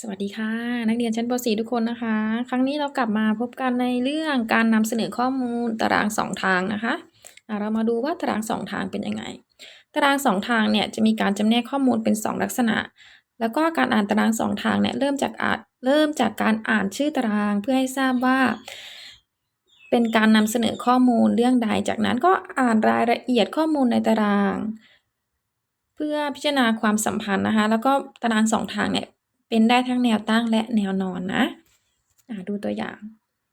สวัสดีค่ะ นักเรียนชั้นป .4 ทุกคนนะคะ ครั้งนี้เรากลับมาพบกันในเรื่องการนำเสนอข้อมูลตารางสองทางนะคะเรามาดูว่าตารางสองทางเป็นยังไง ตารางสองทางเนี่ยจะมีการจำแนกข้อมูลเป็น 2 ลักษณะ แล้วก็การอ่านตารางสองทางเนี่ยเริ่มจากอ่านเริ่มจากการอ่านชื่อตารางเพื่อให้ทราบว่า เป็นการนำเสนอข้อมูลเรื่องใด จากนั้นก็อ่านรายละเอียดข้อมูลในตาราง เพื่อพิจารณาความสัมพันธ์นะคะ แล้วก็ตารางสองทางเนี่ย เป็นได้ทั้งแนวตั้งและแนวนอนนะอ่าดูตัวอย่าง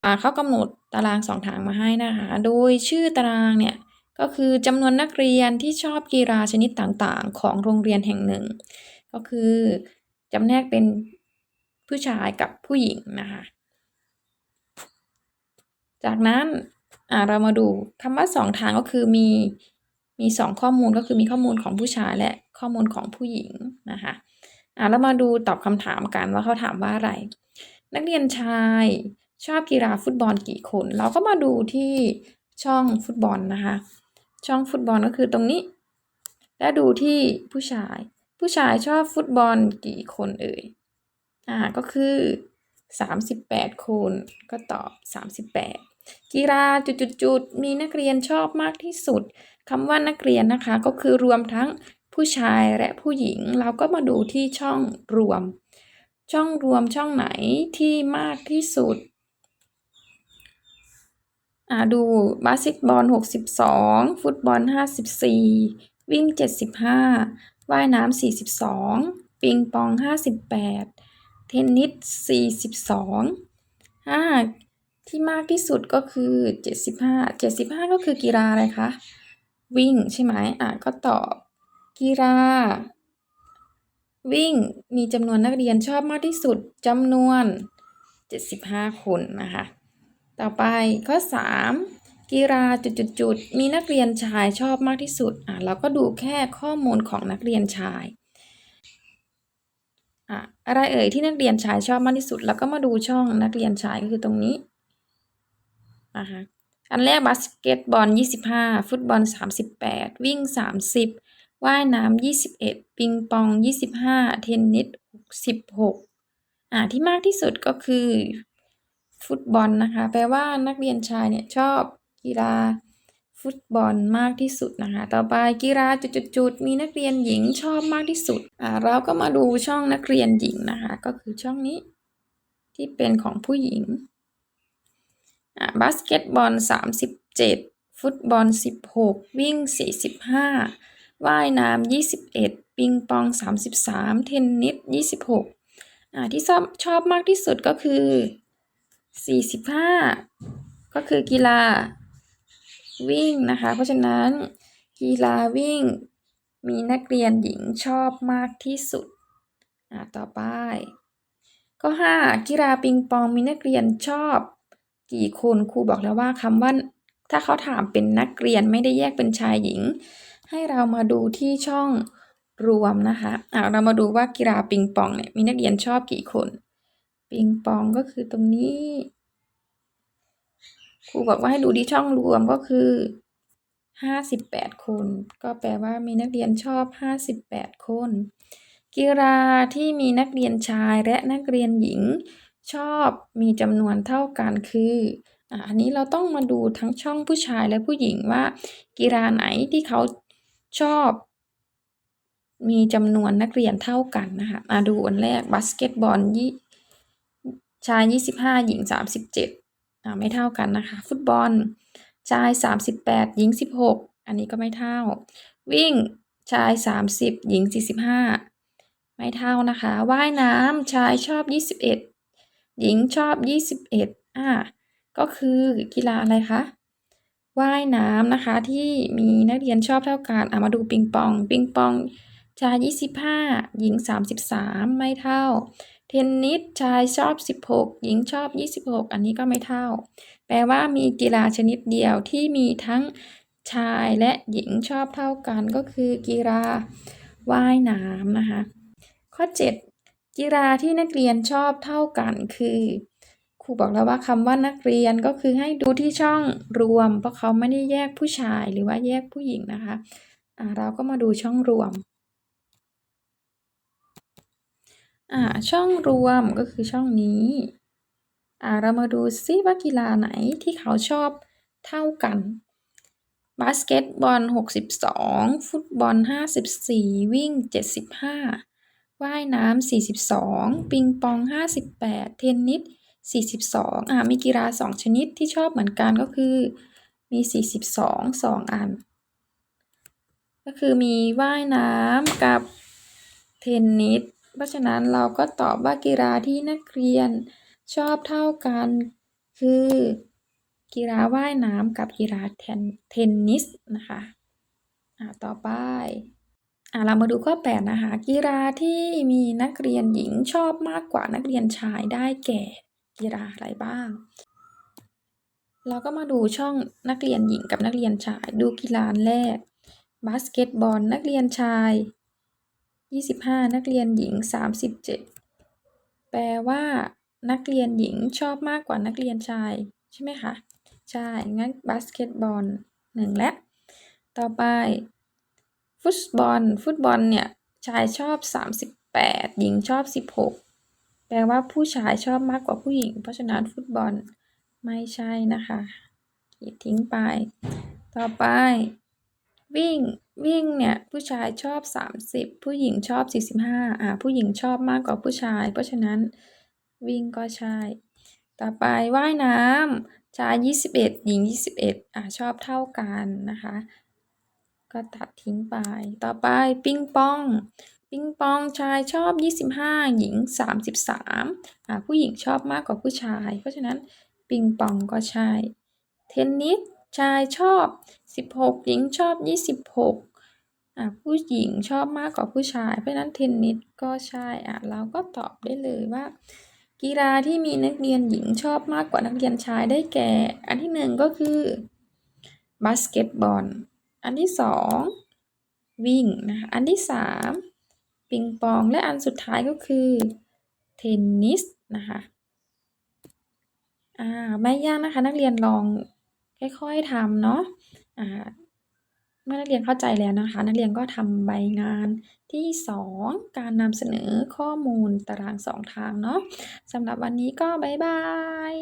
อ่าเขากำหนดตารางสองทางมาให้นะคะ โดยชื่อตารางเนี่ยก็คือจำนวนนักเรียนที่ชอบกีฬาชนิดต่างๆ ของโรงเรียนแห่งหนึ่ง ก็คือจำแนกเป็นผู้ชายกับผู้หญิงนะคะ จากนั้นอ่าเรามาดูคำว่าสองทางก็คือมีมีสองข้อมูลก็คือมีข้อมูลของผู้ชายและข้อมูลของผู้หญิงนะคะ อ่าเรามาดูตอบคำถามกันว่าเขาถามว่าอะไร นักเรียนชายชอบกีฬาฟุตบอลกี่คน เราก็มาดูที่ช่องฟุตบอลนะคะ ช่องฟุตบอลก็คือตรงนี้ และดูที่ผู้ชาย ผู้ชายชอบฟุตบอลกี่คนเอ่ยอ่าก็คือ 38 คนก็ตอบ 38 กีฬาจุดๆมีนักเรียนชอบมากที่สุดคำว่านักเรียนนะคะ ก็คือรวมทั้ง ผู้ชายและผู้หญิง เราก็มาดูที่ช่องรวม ช่องรวมช่องไหนที่มากที่สุดดูบาสเกตบอล 62 ฟุตบอล 54 วิ่ง 75 ว่ายน้ำ 42 ปิงปอง 58 เทนนิส 42อ่าที่มากที่สุดก็คือ 75 75 ก็คือกีฬาอะไรคะ วิ่งใช่ไหมอ่าก็ตอบ กีฬา วิ่งมีจำนวนนักเรียนชอบมากที่สุดจำนวน 75 คนนะคะ ต่อไปข้อ 3 กีฬาจุดๆมีนักเรียนชายชอบมากที่สุดอะเราก็ดูแค่ข้อมูลของนักเรียนชายอะอะไรเอ่ยที่นักเรียนชายชอบมากที่สุด แล้วก็มาดูช่องนักเรียนชายก็คือตรงนี้นะคะอันแรกบาสเกตบอล 25 ฟุตบอล 38 วิ่ง 30 ว่ายน้ำ21ปิงปอง25เทนนิส16อ่าที่มากที่สุดก็คือ ฟุตบอลนะคะ แปลว่านักเรียนชายเนี่ยชอบกีฬาฟุตบอลมากที่สุดนะคะ ต่อไปกีฬาจุดๆๆมีนักเรียนหญิงชอบมากที่สุด อ่าเราก็มาดูช่องนักเรียนหญิงนะคะ ก็คือช่องนี้ ที่เป็นของผู้หญิง อ่าบาสเกตบอล 37 ฟุตบอล 16 วิ่ง 45 ว่ายน้ำ21 ปิงปอง 33 เทนนิส 26อ่าที่ชอบชอบมากที่สุดก็คือ 45 ก็คือกีฬาวิ่งนะคะ เพราะฉะนั้นกีฬาวิ่งมีนักเรียนหญิงชอบมากที่สุดอ่าต่อไปข้อ5กีฬาปิงปองมีนักเรียนชอบกี่คนครูบอกแล้วว่าคำว่าถ้าเขาถามเป็นนักเรียนไม่ได้แยกเป็นชายหญิง ให้เรามาดูที่ช่องรวมนะคะอ่าเรามาดูว่ากีฬาปิงปองเนี่ยมีนักเรียนชอบกี่คน ปิงปองก็คือตรงนี้ครูบอกว่าให้ดูที่ช่องรวมก็คือ58คน ก็แปลว่ามีนักเรียนชอบ58คน กีฬาที่มีนักเรียนชายและนักเรียนหญิงชอบมีจำนวนเท่ากันคืออ่าอันนี้เราต้องมาดูทั้งช่องผู้ชายและผู้หญิงว่า กีฬาไหนที่เขา ชอบ มีจำนวนนักเรียนเท่ากันนะคะ มาดูอันแรกบาสเกตบอลยี่ชาย 25 หญิง 37อ่าไม่เท่ากันนะคะ ฟุตบอล ชาย 38 หญิง 16 อันนี้ก็ไม่เท่า วิ่งชาย 30 หญิง 45 ไม่เท่านะคะ ว่ายน้ำชายชอบ 21 หญิงชอบ 21อ่าก็คือกีฬาอะไรคะ ว่ายน้ำนะคะ ที่มีนักเรียนชอบเท่ากันอะมาดูปิงปอง ปิงปองชาย 25 หญิง 33 ไม่เท่า เทนนิสชายชอบ 16 หญิงชอบ 26 อันนี้ก็ไม่เท่า แปลว่ามีกีฬาชนิดเดียวที่มีทั้งชายและหญิงชอบเท่ากันก็คือกีฬาว่ายน้ำนะคะ ข้อ 7 กีฬาที่นักเรียนชอบเท่ากันคือ รูบอกแล้วว่าคำว่านักเรียนก็คือให้ดูที่ช่องรวม เพราะเขาไม่ได้แยกผู้ชายหรือว่าแยกผู้หญิงนะคะอ่าเราก็มาดูช่องรวมอ่าช่องรวมก็คือช่องนี้อ่าเรามาดูซิว่ากีฬาไหนที่เขาชอบเท่ากัน บาสเกตบอล 62 ฟุตบอล 54 วิ่ง 75 ว่ายน้ำ 42 ปิงปอง 58 เทนนิส 42 อ่ามีกีฬา 2 ชนิดที่ชอบเหมือนกันก็คือมี 42 2 อัน ก็คือมีว่ายน้ำกับเทนนิส เพราะฉะนั้นเราก็ตอบว่ากีฬาที่นักเรียนชอบเท่ากัน คือกีฬาว่ายน้ำกับกีฬาเทนเทนนิสนะคะอ่าต่อไปอ่าเรามาดูข้อ8นะคะกีฬาที่มีนักเรียนหญิงชอบมากกว่านักเรียนชายได้แก่ กีฬาอะไรบ้าง เราก็มาดูช่องนักเรียนหญิงกับนักเรียนชาย ดูกีฬาแรก บาสเกตบอลนักเรียนชาย 25 นักเรียนหญิง 37 แปลว่านักเรียนหญิงชอบมากกว่านักเรียนชายใช่ไหมคะ ใช่ งั้นบาสเกตบอล1แล้วต่อไป ฟุตบอล ฟุตบอลเนี่ย ชายชอบ 38 หญิงชอบ 16 แปลว่าผู้ชายชอบมากกว่าผู้หญิง เพราะฉะนั้นฟุตบอลไม่ใช่นะคะขีดทิ้งไป ต่อไป วิ่งวิ่งเนี่ยผู้ชายชอบ 30 ผู้หญิงชอบ 45อ่าผู้หญิงชอบมากกว่าผู้ชาย เพราะฉะนั้นวิ่งก็ใช่ ต่อไปว่ายน้ำชาย 21 หญิง 21อ่าชอบเท่ากันนะคะ ก็ตัดทิ้งไป ต่อไปปิงปอง ปิงปองชายชอบ 25 หญิง 33อ่าผู้หญิงชอบมากกว่าผู้ชาย เพราะฉะนั้นปิงปองก็ใช่ เทนนิสชายชอบ 16 หญิงชอบ 26อ่าผู้หญิงชอบมากกว่าผู้ชาย เพราะฉะนั้นเทนนิสก็ใช่อ่าเราก็ตอบได้เลยว่า กีฬาที่มีนักเรียนหญิงชอบมากกว่านักเรียนชายได้แก่ อันที่หนึ่งก็คือบาสเกตบอล อันที่สองวิ่งนะคะ อันที่สาม ปิงปองและอันสุดท้ายก็คือเทนนิสนะคะอ่าไม่ยากนะคะ นักเรียนลองค่อยๆทำเนาะอ่าเมื่อนักเรียนเข้าใจแล้วนะคะ นักเรียนก็ทำใบงานที่ 2 การนำเสนอข้อมูลตาราง 2 ทางเนาะสำหรับวันนี้ก็บ๊ายบาย